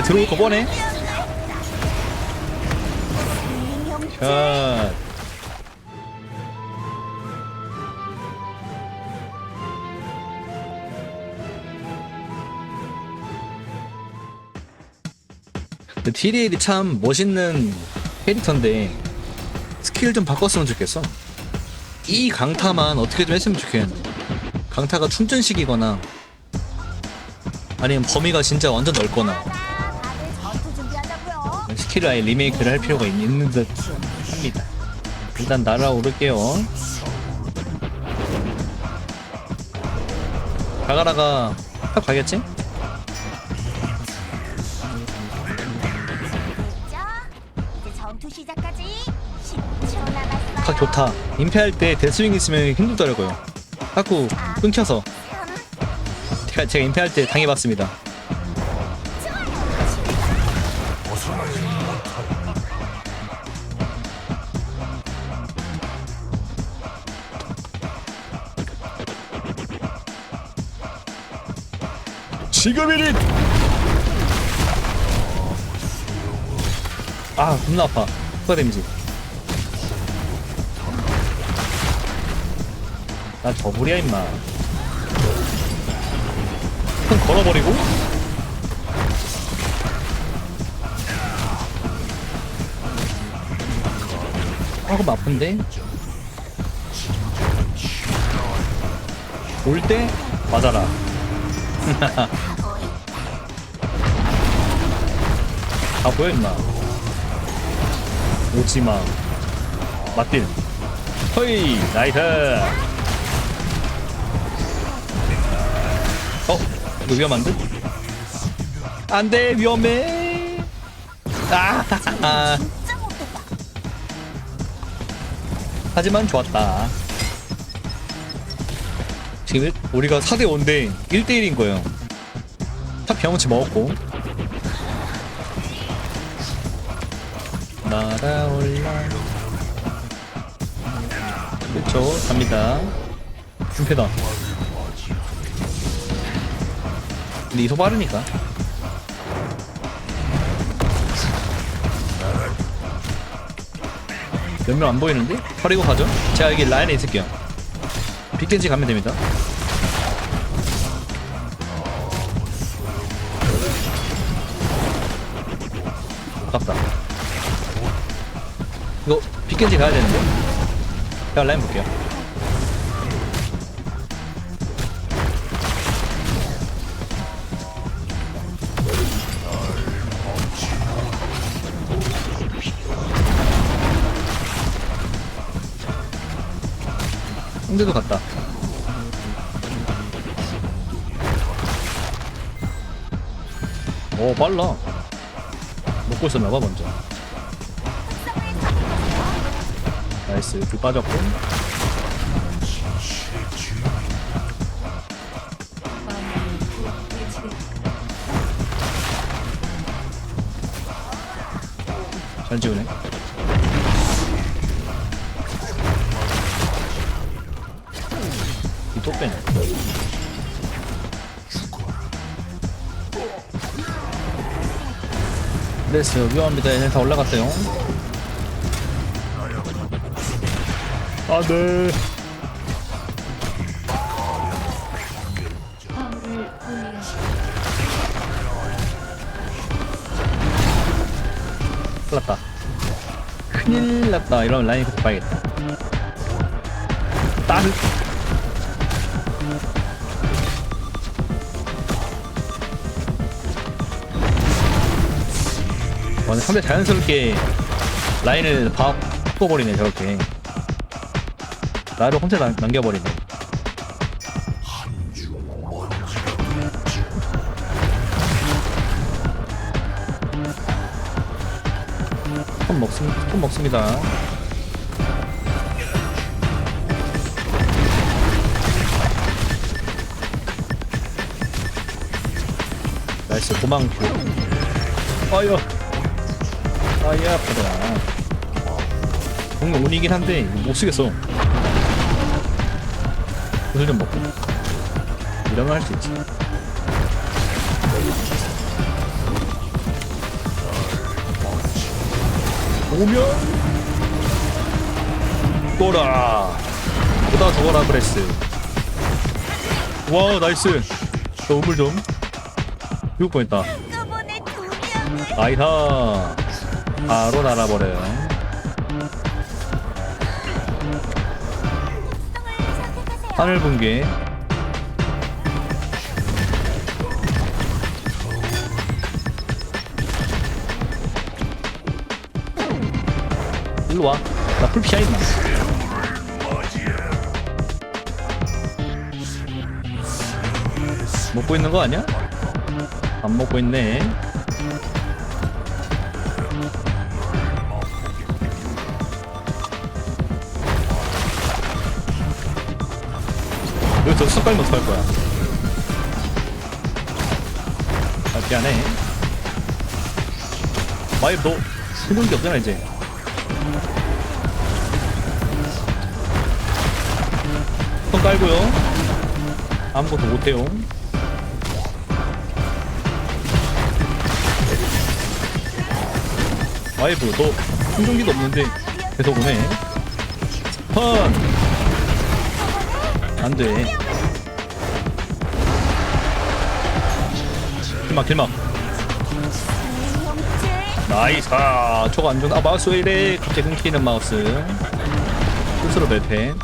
근데 들어올 거 뻔해. 샷. 근데 TDL이 참 멋있는 캐릭터인데 스킬 좀 바꿨으면 좋겠어. 이 강타만 어떻게 좀 했으면 좋겠는데. 강타가 충전식이거나 아니면 범위가 진짜 완전 넓거나 스킬을 아예 리메이크를 할 필요가 있- 있는 듯 합니다. 일단 날아오를게요. 가가라가 탑 가겠지? 자, 이제 전투 시작까지 10초 남았어. 각 좋다. 임페할 때 데스윙 있으면 힘들더라고요. 자꾸 끊겨서. 제가, 제가 임페할 때 당해봤습니다 지금이니. 아 겁나 아파. 추가 데미지. 나 더블이야 임마. 손 걸어버리고? 아 그럼 아픈데? 올 때? 맞아라 다 보여 임마. 오지마. 맞딜. 허이 나이스. 어? 이거 위험한데? 안돼 위험해. 아 못됐다. 하지만 좋았다. 지금 일- 우리가 4대 5인데 1대1인 거예요. 탑 경험치 먹었고 날아올라. 그쵸 갑니다. 준패다. 근데 이소 빠르니까. 몇 명 안 보이는데? 버리고 가죠? 제가 여기 라인에 있을게요. 빅겐지 가면 됩니다 겐지 가야 되는데? 제가 라인 볼게요. 상대도 갔다. 오 빨라. 먹고 있었나봐 먼저 나이스. 불 빠졌고. 잘 지우네. 이또 빼네. 레스 위험합니다. 얘네 다 올라갔어요 안돼 큰일 났다. 큰일 났다. 이러면 라인 계속 봐야겠다. 딸. 와, 근데 상대 자연스럽게 라인을 바꿔버리네 저렇게 나를 혼자 남, 남겨버리네. 폰 먹습니다 폰 먹습니다. 나이스 도망 큐 아유. 아예 아프다. 공이 운이긴 한데 못 쓰겠어 술 좀 먹고 뭐 이러면 할 수 있지. 오면 또라. 보다 죽어라 브레스 와 나이스. 저 우물 좀. 죽을 뻔했다. 아이하. 바로 날아버려요. 하늘 붕괴 일로 와. 나 풀피아 있나? 먹고 있는 거 아니야? 안 먹고 있네. 여기서 수깔면 어떡할 거야? 아, 미안해. 마이, 너, 생존기 없잖아, 이제. 손 깔고요. 아무것도 못해요. 와이브, 너 생존기도 없는데 계속 오네. 펀! 안 돼. 길막, 길막. 나이스. 아, 저거 안 좋나? 아, 마우스 왜 이래? 갑자기 끊기는 마우스. 스스로 멜펜.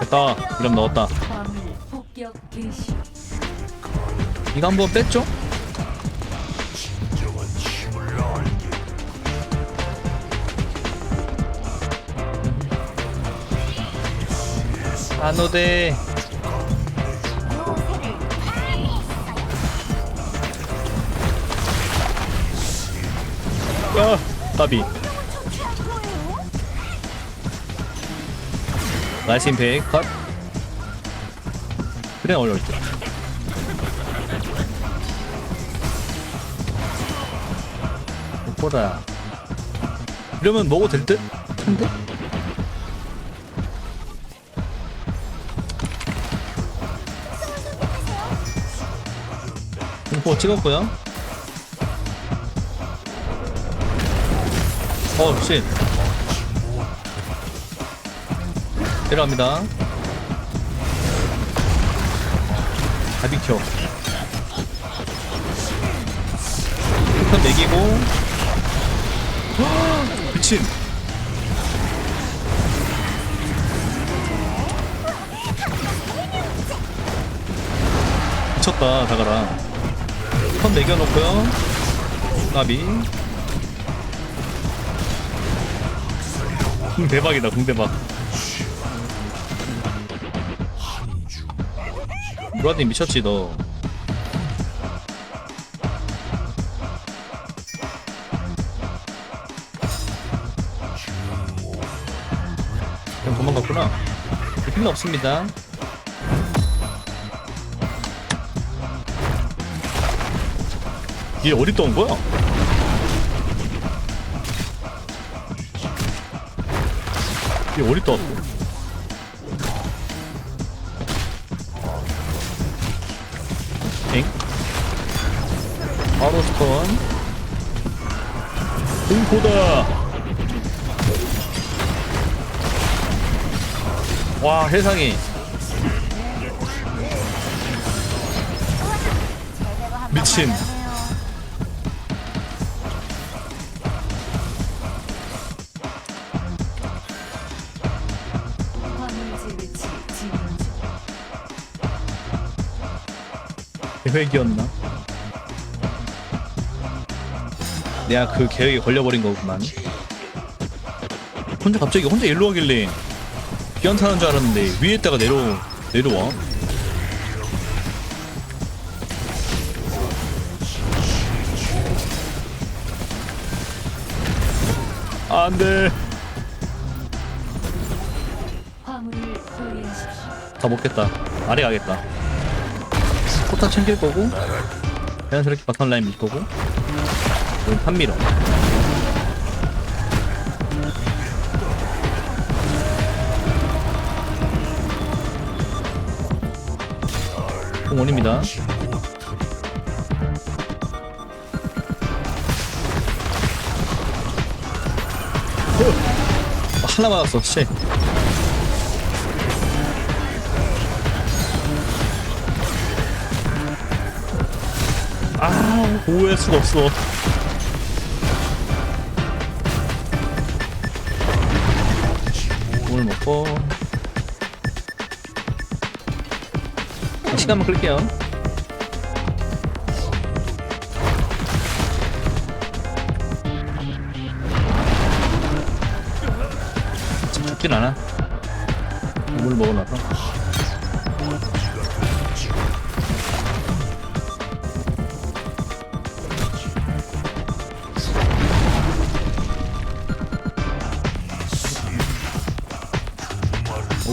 됐다. 이름 넣었다. 이거 한번 뺐죠? 요새를 파했어요. 야 따비? 나이스 임팩 컷 그래 어려울 듯 보다 이러면 먹어도 될 듯? 한데? 공포 찍었고요. 어 씨. 내려갑니다. 다 비켜 일단 매기고. 헉, 미친. 미쳤다 다가라 턴 매겨놓고요. 나비. 궁 대박이다 궁 대박. 브라님 미쳤지 너. 그냥 도망갔구나. 필요 없습니다 얘 어디 떠온 거야? 얘 어디 떠왔어? 엥? 바로 스턴 공포다 와 한번 미친. 계획이었나? 내가 그 계획에 걸려버린 거구만. 혼자 갑자기 혼자 일로 가길래 비안타는 줄 알았는데 위에다가 내려 내려와. 안돼. 화물을 포위하십시오. 다 먹겠다. 아래 가겠다 포타 챙길 거고. 자연스럽게 바텀 라인 밀 거고. 여기 판밀어 공원입니다. 하나 맞았어 씨 아, 오해할 수가 없어. 오늘 먹고 아, 시간만 끌게요. 죽진 않아. 물 먹어놔서.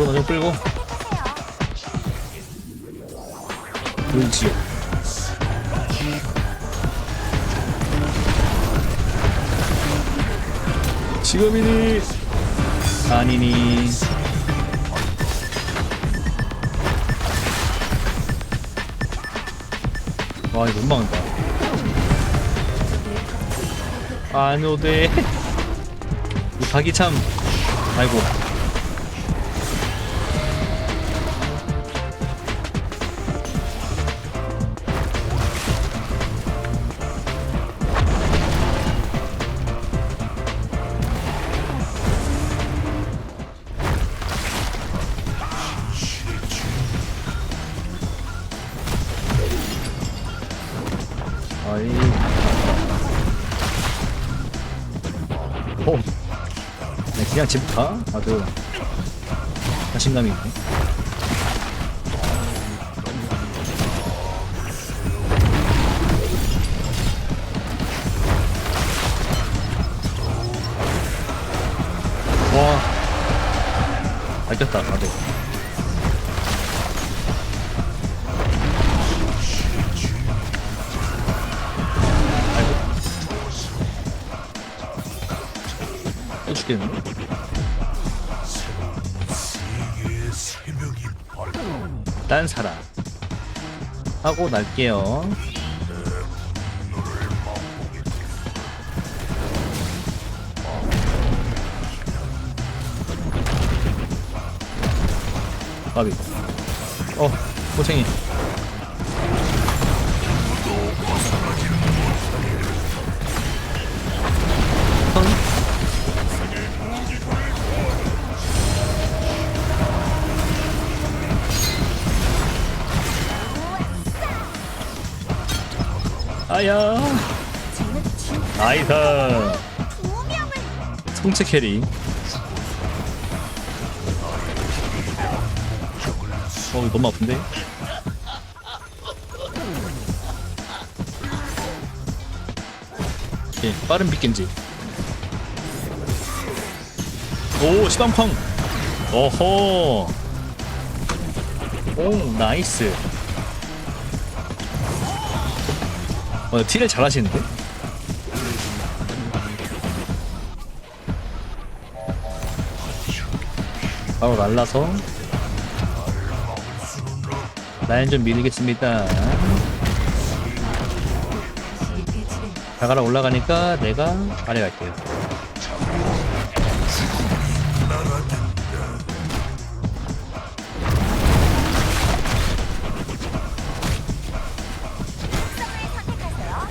오그로만 좀 끌고. 물지요. 지금이니. 아니니. 와 이거 못 막는다. 안오돼 이 닭이 참. 아이고 아이. 오 네, 그냥 집 가? 아주 자신감이 있네. 와. 알겠다 다들 또 죽겠네 딴 사람. 하고 날게요. 까비. 어 고생이 진짜 나이스 성체 캐리. 어 너무 아픈데? 예 빠른 빗겐지. 오 시방펑. 오호 오 나이스 어 티를 잘하시는데? 바로 날라서. 라인 좀 밀리겠습니다. 자가라 올라가니까 내가 아래 갈게요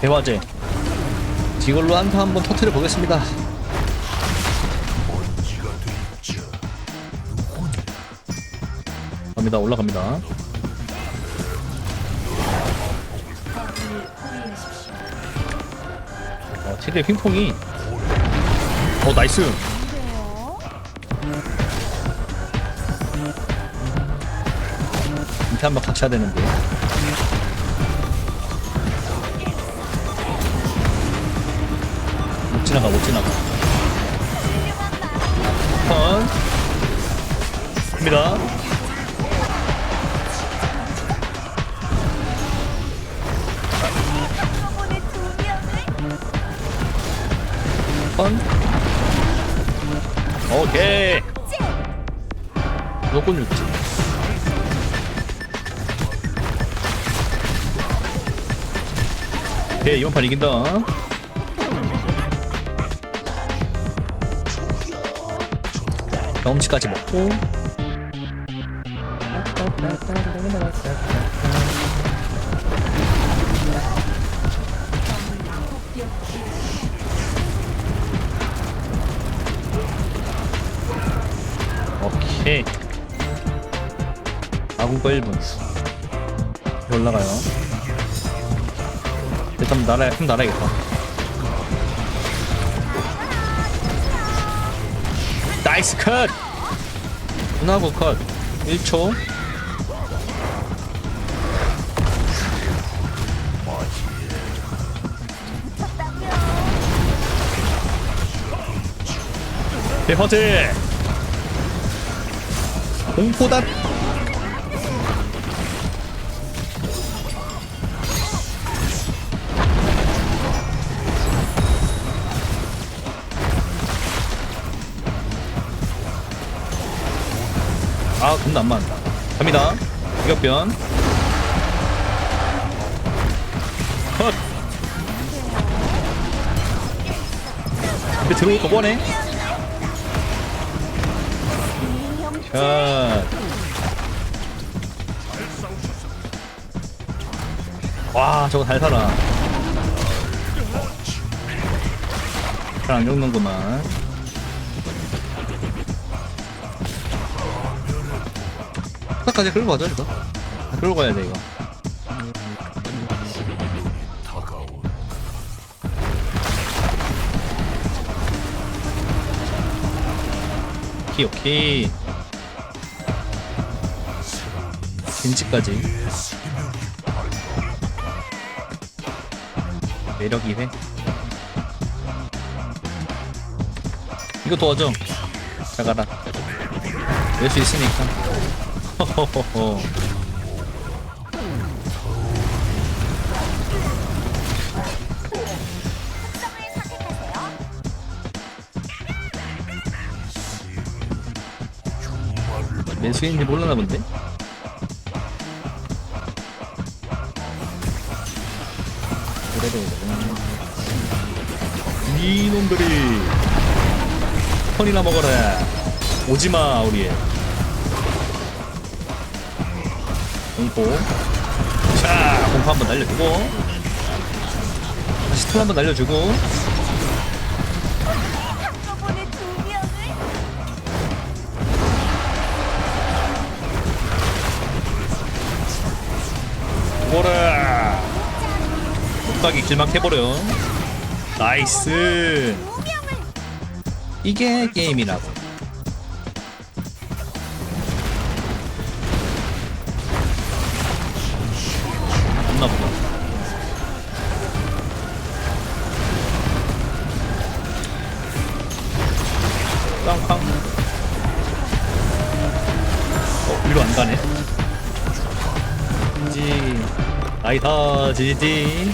대화제 이걸로 한타 한번 터트려 보겠습니다 갑니다 올라갑니다. 어, 최대 핑퐁이 어 나이스. 밑에 한번 같이 해야 되는데 지나가 못 지나가. 턴 갑니다. 턴 오케이. 찔! 무조건 육지. 오케이 이번 판 이긴다 경험치까지 먹고. 오케이. 아군 거 1분. 올라가요. 일단 날아 좀 날아야겠다 나이스 컷. 분하고 컷. 1초. 대퍼트 공포다 아 겁나 안 맞는다 갑니다 이격변 컷 근데 들어올 거 뻔해 샷. 와, 저거 잘 살아. 잘 안 죽는구만. 끝까지 끌고 가자. 다 끌고 가야 돼, 이거. 오케이, 오케이. 겐지까지 매력 2회 이거 도와줘 잘 가라 낼 수 있으니까 매수인지 몰라나 본데? 그래도 이놈들이. 턴이나 먹어라. 오지마 우리 공포. 자 공포 한번 날려주고. 다시 턴 한번 날려주고. 뭐라. 못가기 길막 해버려. 나이스. 두 명을 이게 게임이라고 나이다 지지